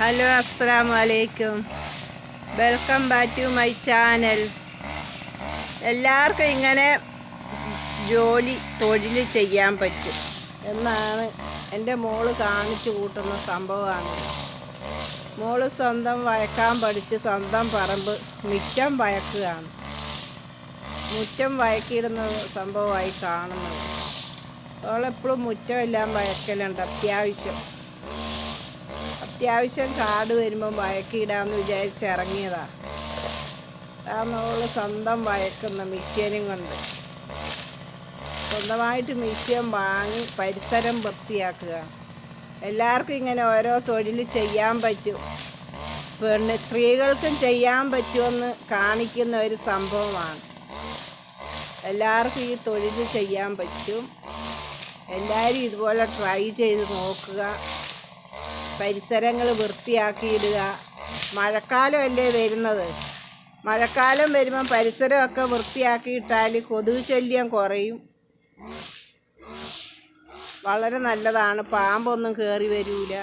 Hello അസ്സാം വലൈക്കും welcome back to my channel എല്ലാവർക്കും ഇങ്ങനെ ജോലി തൊഴിൽ ചെയ്യാൻ പറ്റും. എന്നാണ് എന്റെ മോൾ കാണിച്ചു കൂട്ടുന്ന സംഭവമാണ്. മോൾ സ്വന്തം വയക്കാൻ പഠിച്ച് സ്വന്തം പറമ്പ് മുറ്റം വയക്കുകയാണ്. മുറ്റം വയക്കിയിടുന്ന സംഭവമായി കാണുന്നത്. അവളെപ്പോഴും മുറ്റമെല്ലാം വയക്കലുണ്ട് അത്യാവശ്യം. അത്യാവശ്യം കാട് വരുമ്പോൾ വയക്കിടാന്ന് വിചാരിച്ച് ഇറങ്ങിയതാ. നമ്മൾ സ്വന്തം വഴക്കുന്ന മിഷ്യനും കൊണ്ട്. സ്വന്തമായിട്ട് മിഷ്യൻ വാങ്ങി പരിസരം വൃത്തിയാക്കുക. എല്ലാവർക്കും ഇങ്ങനെ ഓരോ തൊഴിൽ ചെയ്യാൻ പറ്റും. പെണ്ണ് സ്ത്രീകൾക്കും ചെയ്യാൻ പറ്റുമെന്ന് കാണിക്കുന്ന ഒരു സംഭവമാണ്. എല്ലാവർക്കും ഈ തൊഴിൽ ചെയ്യാൻ പറ്റും. എല്ലാവരും ഇതുപോലെ ട്രൈ ചെയ്ത് നോക്കുക. പരിസരങ്ങൾ വൃത്തിയാക്കിയിടുക. മഴക്കാലമല്ലേ വരുന്നത്? മഴക്കാലം വരുമ്പം പരിസരമൊക്കെ വൃത്തിയാക്കിയിട്ടാൽ കൊതുക് ശല്യം കുറയും. വളരെ നല്ലതാണ്. പാമ്പൊന്നും കയറി വരില്ല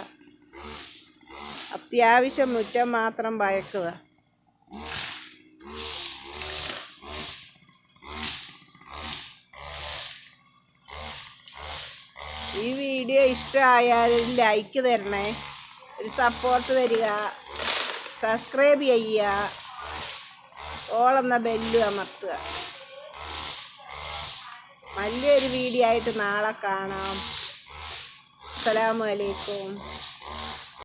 അത്യാവശ്യം മുറ്റം മാത്രം വയക്കുക. ഈ വീഡിയോ ഇഷ്ടമായാൽ ലൈക്ക് തരണേ. ഒരു സപ്പോർട്ട് തരിക സബ്സ്ക്രൈബ് ചെയ്യുക. ഓളെന്ന ബെല്ലു അമർത്തുക. നല്ലൊരു വീഡിയോ ആയിട്ട് നാളെ കാണാം. അസ്സലാമു അലൈക്കും.